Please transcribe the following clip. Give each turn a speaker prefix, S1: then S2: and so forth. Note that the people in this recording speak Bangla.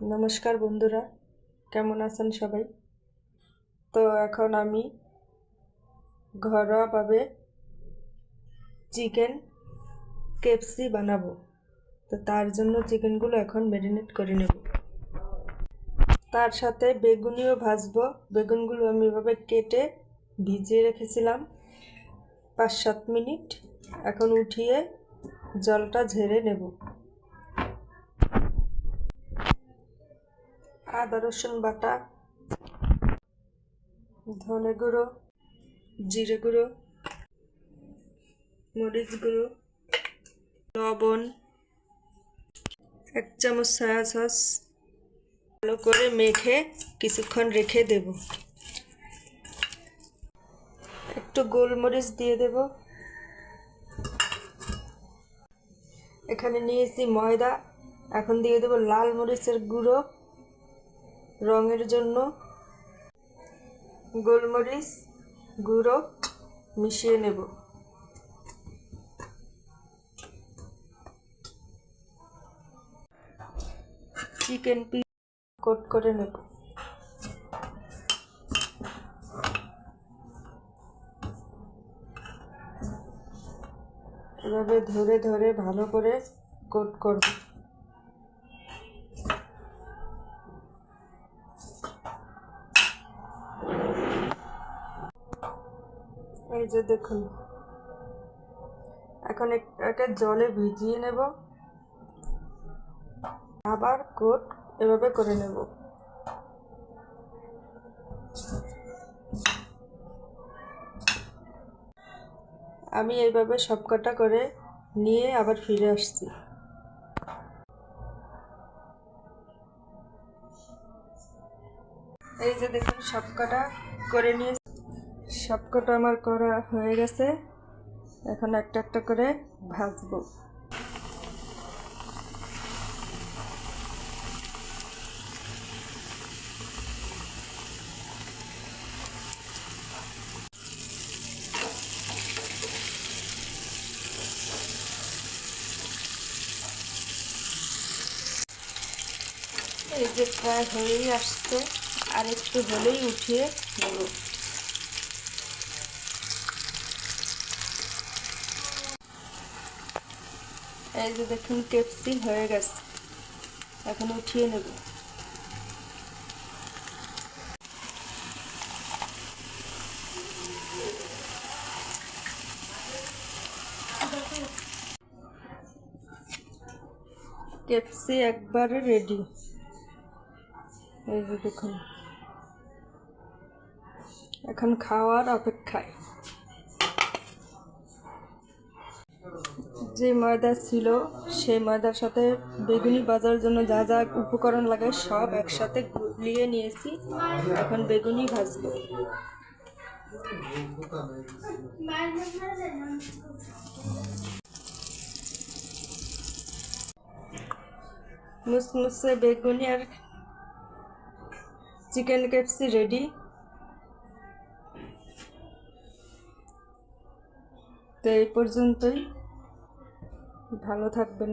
S1: নমস্কার বন্ধুরা, কেমন আছেন সবাই? তো এখন আমি ঘরোয়াভাবে চিকেন কেপসি বানাবো। তো তার জন্য চিকেনগুলো এখন ম্যারিনেট করে নেব। তার সাথে বেগুনিও ভাজবো। বেগুনগুলো আমি এভাবে কেটে ভিজিয়ে রেখেছিলাম পাঁচ সাত মিনিট। এখন উঠিয়ে জলটা ঝেড়ে নেব। আদা, রসুন বাটা, ধনে গুঁড়ো, জিরে গুঁড়ো, মরিচ গুঁড়ো, লবণ, এক চামচ সয়া সস ভালো করে মেখে কিছুক্ষণ রেখে দেব। একটু গোলমরিচ দিয়ে দেব। এখানে নিয়েছি ময়দা। এখন দিয়ে দেব লাল মরিচের গুঁড়ো। রঙের জন্য গোলমরিচ গুঁড়ো মিশিয়ে নেব। চিকেন পিস কোট করে নেব। এভাবে ধরে ধরে ভালো করে কোট করব। এই যে দেখুন। এখন এটাকে জলে ভিজিয়ে নেব। আবার কোট এভাবে করে নেব। আমি এইভাবে সবকটা করে নিয়ে আবার ফিরে আসছি। এই যে দেখুন, সবকটা করে নিয়ে সবকটা আমার করা হয়ে গেছে। এখন একটা একটা করে ভাজবো। এই যে প্রায় হয়েই আসছে। আর একটু হলেই উঠিয়ে নেব। এই যে দেখুন কেপসি হয়ে গেছে। এখন উঠিয়ে নেব। কেপসি একবারে রেডি এই যে দেখুন। এখন খাওয়ার অপেক্ষায়। যে ময়দা ছিল, সেই ময়দার সাথে বেগুনি ভাজার জন্য যা যা উপকরণ লাগে সব একসাথে গুলিয়ে নিয়েছি। এখন বেগুনি ভাজবো। মুসমুসে বেগুনি আর চিকেন কেপসি রেডি। তো এই পর্যন্তই। ভালো থাকবেন।